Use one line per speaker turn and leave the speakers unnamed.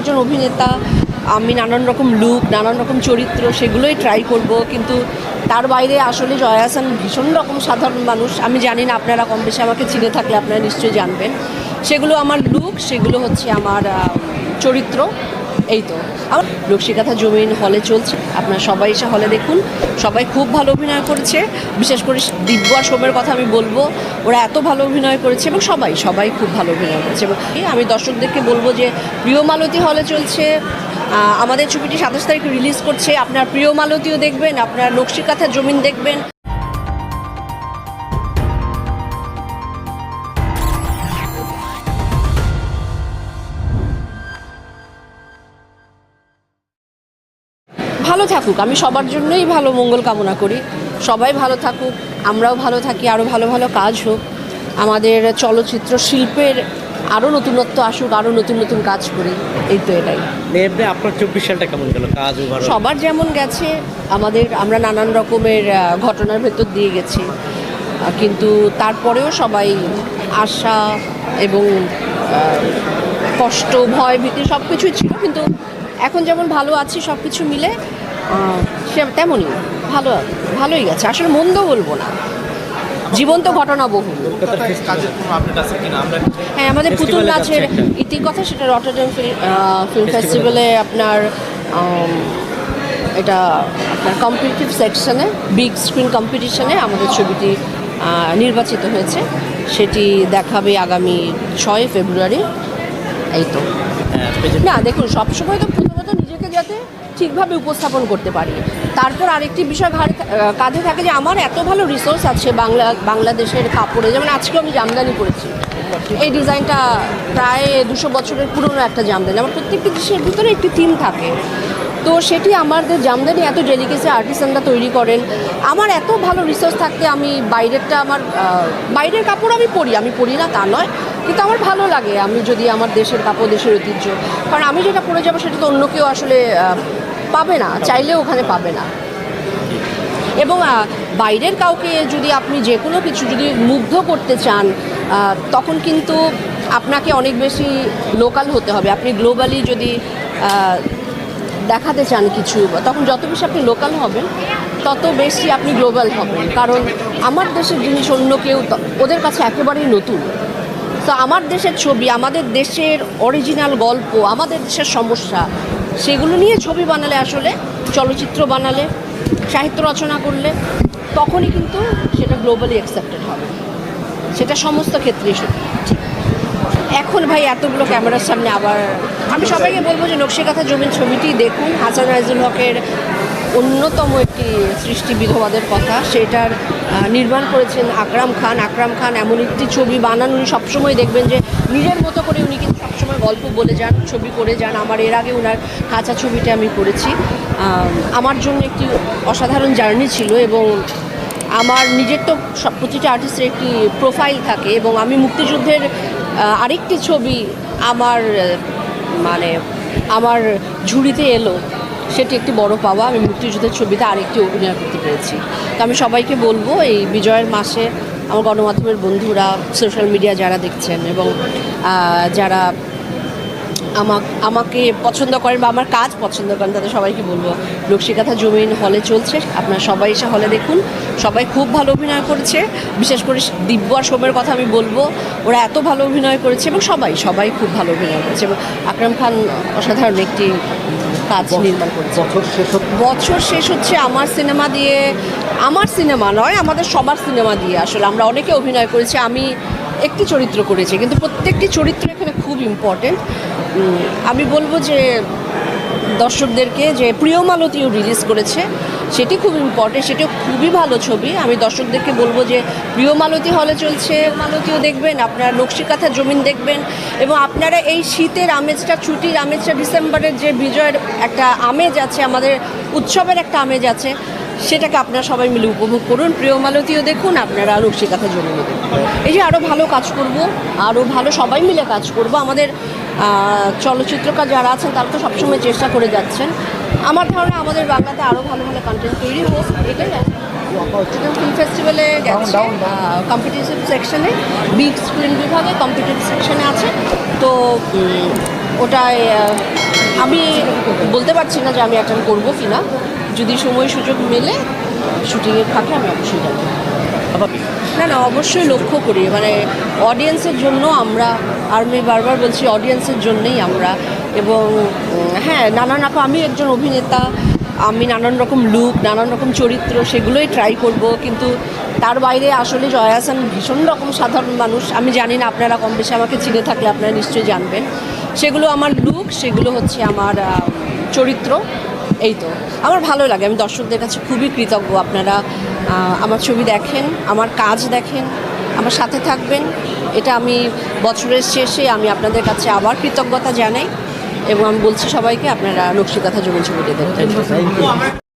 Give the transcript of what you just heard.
একজন অভিনেতা, আমি নানান রকম লুক নানান রকম চরিত্র সেগুলোই ট্রাই করব। কিন্তু তার বাইরে আসলে জয়া হাসান ভীষণ রকম সাধারণ মানুষ। আমি জানি না আপনারা কম বেশি আমাকে চিনে থাকলে আপনারা নিশ্চয়ই জানবেন। সেগুলো আমার লুক সেগুলো হচ্ছে আমার চরিত্র। এই তো। আমার লক্ষ্মীকাথা জমিন হলে চলছে। আপনারা সবাই এসে হলে দেখুন। সবাই খুব ভালো অভিনয় করেছে। বিশেষ করে দিব্য আর সোমের কথা আমি বলব, ওরা এত ভালো অভিনয় করেছে এবং সবাই সবাই খুব ভালো অভিনয় করেছে। এবং আমি দর্শকদেরকে বলব যে, প্রিয় মালতী হলে চলছে। আমাদের ছবিটি সাতাশ তারিখে রিলিজ করছে। আপনার প্রিয় মালতীও দেখবেন, আপনার নকশিকাথা জমিন দেখবেন। ভালো থাকুক। আমি সবার জন্যই ভালো মঙ্গল কামনা করি। সবাই ভালো থাকুক আমরাও ভালো থাকি আরও ভালো ভালো কাজ হোক। আমাদের চলচ্চিত্র শিল্পের আরও নতুনত্ব আসুক আরও নতুন নতুন কাজ করি। এই তো এটাই।
আপনার চব্বিশ সালটা কেমন গেল? কাজ
সবার যেমন গেছে আমাদের আমরা নানান রকমের ঘটনার ভেতর দিয়ে গেছি। কিন্তু তারপরেও সবাই আশা এবং কষ্ট ভয় ভীতি সব কিছুই ছিল কিন্তু এখন যেমন ভালো আছি সব কিছু মিলে সে তেমনই ভালো ভালোই গেছে। আসলে মন্দ বলব না। জীবন্ত ঘটনা বহু হ্যাঁ আমাদের পুতুল নাচের। ইতিকথা সেটা রটারডাম ফিল্ম ফেস্টিভ্যালে আপনার এটা আপনার কম্পিটিটিভ সেকশনে বিগ স্ক্রিন কম্পিটিশনে আমাদের ছবিটি নির্বাচিত হয়েছে। সেটি দেখাবে আগামী ছয় ফেব্রুয়ারি। এই তো। না দেখুন সবসময় তো যাতে ঠিকভাবে উপস্থাপন করতে পারি। তারপর আরেকটি বিষয় ঘাড়ে কাঁধে থাকে যে আমার এত ভালো রিসোর্স আছে বাংলা, বাংলাদেশের কাপড়ে। যেমন আজকে আমি জামদানি করেছি এই ডিজাইনটা প্রায় দুশো বছরের পুরনো একটা জামদানি। আমার প্রত্যেকটি দেশের ভিতরে একটি থিম থাকে। তো সেটি আমাদের জামদানি এত ডেলিকেসি আর্টিসানরা তৈরি করেন। আমার এত ভালো রিসোর্স থাকতে আমি বাইরেরটা আমার বাইরের কাপড় আমি পরি আমি পরি না তা নয়। কিন্তু আমার ভালো লাগে আমি যদি আমার দেশের কাপড়, দেশের ঐতিহ্য। কারণ আমি যেটা পরে যাব সেটা তো অন্য কেউ আসলে পাবে না, চাইলেও ওখানে পাবে না। এবং বাইরের কাউকে যদি আপনি যে কোনো কিছু যদি মুগ্ধ করতে চান তখন কিন্তু আপনাকে অনেক বেশি লোকাল হতে হবে। আপনি গ্লোবালি যদি দেখাতে চান কিছু, তখন যত বেশি আপনি লোকাল হবেন, তত বেশি আপনি গ্লোবাল হবেন। কারণ আমার দেশের জিনিস অন্য কেউ ওদের কাছে একেবারেই নতুন। তো আমার দেশের ছবি, আমাদের দেশের অরিজিনাল গল্প, আমাদের দেশের সমস্যা, সেগুলো নিয়ে ছবি বানালে আসলে, চলচ্চিত্র বানালে, সাহিত্য রচনা করলে, তখনই কিন্তু সেটা গ্লোবালি অ্যাকসেপ্টেড হবে। সেটা সমস্ত ক্ষেত্রেই সত্যি। এখন ভাই এতগুলো ক্যামেরার সামনে আবার আমি সবাইকে বলব যে নকশিকাথা জমির ছবিটি দেখুন, হাসান রাইজুল হকের অন্যতম একটি সৃষ্টি বিধবাদের কথা। সেটার নির্মাণ করেছেন আকরাম খান। আকরাম খান এমন একটি ছবি বানান, উনি সবসময় দেখবেন যে নিজের মতো করে উনি কিন্তু সবসময় গল্প বলে যান, ছবি করে যান। আমার এর আগে ওনার কাঁচা ছবিটা আমি করেছি। আমার জন্য একটি অসাধারণ জার্নি ছিল এবং আমার নিজের তো সব প্রতিটা আর্টিস্টের একটি প্রোফাইল থাকে এবং আমি মুক্তিযুদ্ধের আরেকটি ছবি আমার মানে আমার ঝুড়িতে এলো। সেটি একটি বড় পাওয়া। আমি মুক্তিযুদ্ধের ছবিতে আরেকটি অভিনয় করতে পেরেছি। তো আমি সবাইকে বলব, এই বিজয়ের মাসে আমার গণমাধ্যমের বন্ধুরা সোশ্যাল মিডিয়া যারা দেখছেন এবং যারা আমাক আমাকে পছন্দ করেন বা আমার কাজ পছন্দ করেন তাদের সবাইকে বলব। লক্ষ্মীকাথা জমিন হলে চলছে। আপনারা সবাই এসে হলে দেখুন। সবাই খুব ভালো অভিনয় করেছে। বিশেষ করে দিব্য আর সোমের কথা আমি বলব ওরা এত ভালো অভিনয় করেছে এবং সবাই সবাই খুব ভালো অভিনয় করেছে এবং আকরাম খান অসাধারণ একটি কাজ নির্মাণ করেছে।
বছর শেষ
হচ্ছে। আমার সিনেমা দিয়ে আমার সিনেমা নয় আমাদের সবার সিনেমা দিয়ে। আসলে আমরা অনেকে অভিনয় করেছি আমি একটি চরিত্র করেছি কিন্তু প্রত্যেকটি চরিত্র এখানে খুব ইম্পর্টেন্ট আমি বলব যে দর্শকদেরকে যে প্রিয় মালতীয় রিলিজ করেছে সেটি খুব ইম্পর্টেন্ট সেটিও খুবই ভালো ছবি। আমি দর্শকদেরকে বলব যে প্রিয় মালতী হলে চলছে, মালতীও দেখবেন, আপনার নকশিকাথা জমিন দেখবেন এবং আপনারা এই শীতের আমেজটা, ছুটির আমেজটা, ডিসেম্বরের যে বিজয়ের একটা আমেজ আছে, আমাদের উৎসবের একটা আমেজ আছে, সেটাকে আপনারা সবাই মিলে উপভোগ করুন। প্রিয় মালতীও দেখুন, আপনারা নকশিকাথা জমিনও দেখুন। এই যে আরও ভালো কাজ করব আরও ভালো সবাই মিলে কাজ করব। আমাদের চলচ্চিত্রকার যারা আছেন, তারা তো সবসময় চেষ্টা করে যাচ্ছেন। আমার ধারণা আমাদের বাংলাতে আরও ভালো ভালো কন্টেন্ট তৈরি হোক এটাই ফিল্ম ফেস্টিভ্যালে গেছে কম্পিটিটিভ সেকশনে বিগ স্ক্রিন বিভাগে কম্পিটিটিভ সেকশনে আছে। তো ওটায় আমি বলতে পারছি না যে আমি অ্যাটেন্ড করব কি না যদি সময় সুযোগ মেলে শুটিংয়ের ফাঁকে আমি অবশ্যই যাব। না না অবশ্যই লক্ষ্য করি। মানে অডিয়েন্সের জন্য আমরা আর আমি বারবার বলছি অডিয়েন্সের জন্যই আমরা এবং হ্যাঁ নানান রকম, আমি একজন অভিনেতা, আমি নানান রকম লুক নানান রকম চরিত্র, সেগুলোই ট্রাই করব, কিন্তু তার বাইরে আসলে জয়া হাসান ভীষণ রকম সাধারণ মানুষ। আমি জানি না আপনারা কম বেশি আমাকে চিনে থাকলে আপনারা নিশ্চয়ই জানবেন। সেগুলো আমার লুক সেগুলো হচ্ছে আমার চরিত্র, এই তো। আমার ভালো লাগে, আমি দর্শকদের কাছে খুবই কৃতজ্ঞ। আপনারা আমার ছবি দেখেন, আমার কাজ দেখেন, আমার সাথে থাকবেন। এটা আমি বছরের শেষে আমি আপনাদের কাছে আবার কৃতজ্ঞতা জানাই। এবং আমি বলছি সবাইকে আপনারা নকশিকাথা জমি ছবিটি দেখবেন
থ্যাংক ইউ